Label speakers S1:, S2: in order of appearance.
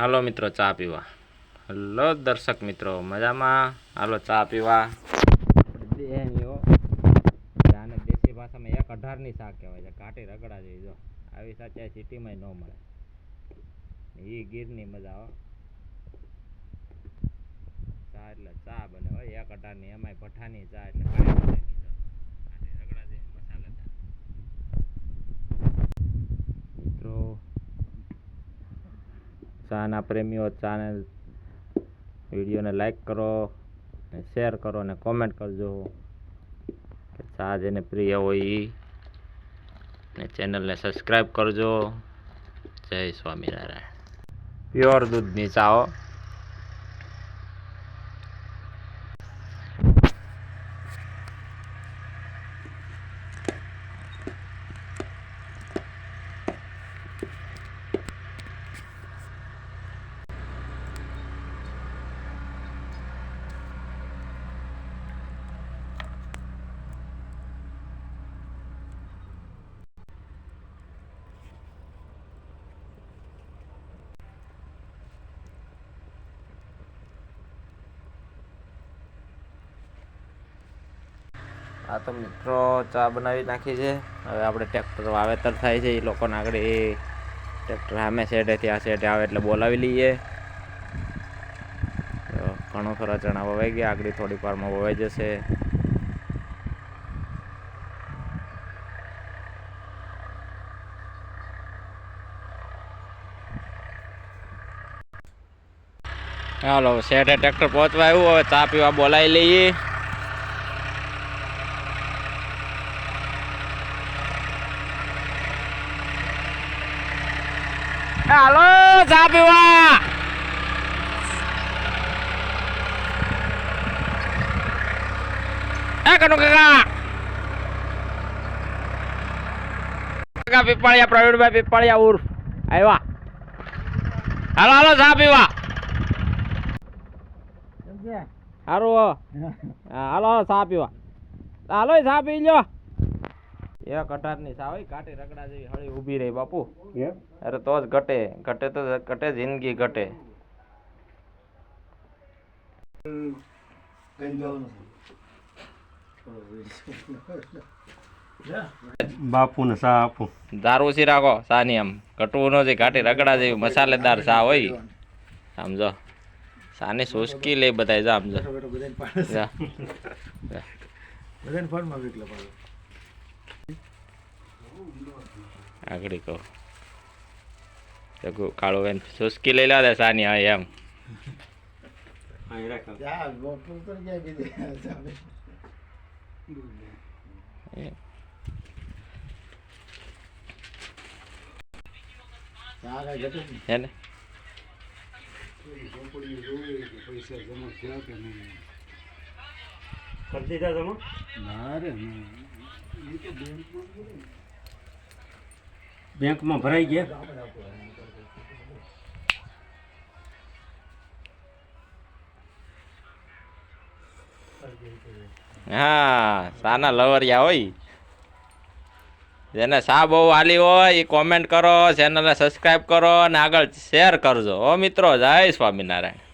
S1: હાલો મિત્રો, ચા પીવા. હલો દર્શક મિત્રો, મજામાં? હાલો, ચા પીવા. દેહીઓ આને દેશી ભાષામાં એક અઢારની શાક કહેવાય છે કાંટી રગડા જેવી. જો, આવી સાચા સિટીમાં ન મળે. એ ગીરની મજા આવે ચા એટલે ચા બને હોય, એક અઢારની, એમાંય ભઠ્ઠાની ચા એટલે મળે નહીં જો કાંટી રગડા જેવી મસાલેદાર મિત્રો ચાના પ્રેમીઓ ચાને વિડીયોને લાઈક કરો અને શેર કરો અને કોમેન્ટ કરજો. કે ચા જેને પ્રિય હોય એ ને ચેનલને સબસ્ક્રાઈબ કરજો. જય સ્વામિનારાયણ. પ્યોર દૂધની ચા આ તો મિત્રો ચા બનાવી નાખી છે. હવે આપણે ટ્રેક્ટર વાવેતર થાય છે. એ લોકોને આગળ એ ટ્રેક્ટર સામે શેડેથી આ શેડે આવે એટલે બોલાવી લઈએ. ઘણો ખરા ચણા વવાઈ ગયા. આગળ થોડીક વારમાં વવાઈ જશે. હાલો શેઠે ટ્રેક્ટર પહોંચવા આવ્યું. હવે ચા પીવા બોલાવી લઈએ. હાલો ચા પીવા એ કનુ કાકા કાકા પીપાળિયા પ્રવીણભાઈ પીપાળિયા ઉર્ફ આવ્યા હાલો હાલો ચા પીવા સારું હો. હા, હાલો હાલો ચા પીવા હાલો એ ચા પી લ્યો એક અઢારની ચા હોય કાટી રગડા જેવી હળી ઊભી રહી બાપુ. અરે તો જ ઘટે ઘટે તો ઘટે જિંદગી ઘટે.
S2: બાપુ ને સા આપું.
S1: દારૂ સી રાખો સાની આમ. ઘટવું નો જે ઘાટી રગડા જેવી મસાલેદાર સા હોય. સમજો સાની સુસ્કી લે બધાય જા સમજો જા. આગળ કહો. કાળો બેન સુસ્કી લઈ લા દે સાની હા એમ. ને?
S2: કરી દીધા તમે? બેંકમાં ભરાઈ ગયા.
S1: હા, સાના લવરિયા હોય. જેને સા બહુ આલી હોય એ કોમેન્ટ કરો ચેનલને સબસ્ક્રાઈબ કરો અને આગળ શેર કરજો. ઓ મિત્રો, જય સ્વામિનારાયણ.